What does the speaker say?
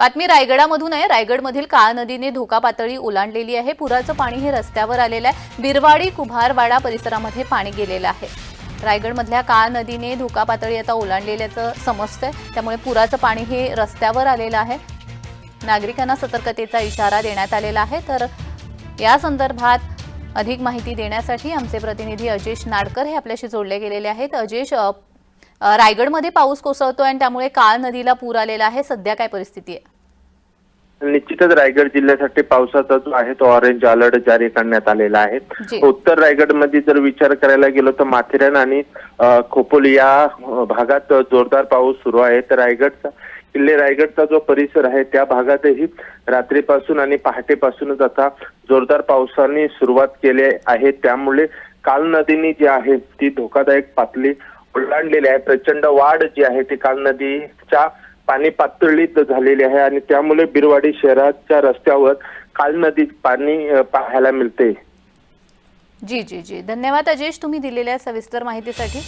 बातमी रायगडामधून आहे. रायगडमधील काळ नदीने धोका पातळी ओलांडलेली आहे. पुराचं पाणी हे रस्त्यावर आलेलं आहे. बिरवाडी कुभारवाडा परिसरामध्ये पाणी गेलेलं आहे. रायगडमधल्या काळ नदीने धोका पातळी आता ओलांडलेल्याचं समजतंय. त्यामुळे पुराचं पाणी हे रस्त्यावर आलेलं आहे. नागरिकांना सतर्कतेचा इशारा देण्यात आलेला आहे. तर या संदर्भात अधिक माहिती देण्यासाठी आमचे प्रतिनिधी अजेश नाडकर हे आपल्याशी जोडले गेलेले आहेत. अजेश रायगडमध्ये पाऊस कोसळतोय आणि त्यामुळे काळ नदीला पूर आलेला आहे. सध्या काय परिस्थिती आहे? निश्चितच रायगड जिल्ह्यासाठी पावसाचा जो आहे तो ऑरेंज अलर्ट जारी करण्यात आलेला आहे. उत्तर रायगडमध्ये जर विचार करायला गेलो तर माथेरान आणि खोपोली या भागात जोरदार पाऊस सुरू आहे. तर रायगडचा किल्ले रायगडचा जो परिसर आहे त्या भागातही रात्रीपासून आणि पहाटेपासूनच आता जोरदार पावसाने सुरुवात केली आहे. त्यामुळे काल नदीने जी आहे ती धोकादायक पातळी ओलांडलेली आहे. प्रचंड वाढ जी आहे ती काल नदीच्या पाणी पातळीत झालेली आहे आणि त्यामुळे बिरवाडी शहराच्या रस्त्यावर काल नदीत पाणी पाहायला मिळते. जी जी जी. धन्यवाद अजेश तुम्ही दिलेल्या सविस्तर माहितीसाठी.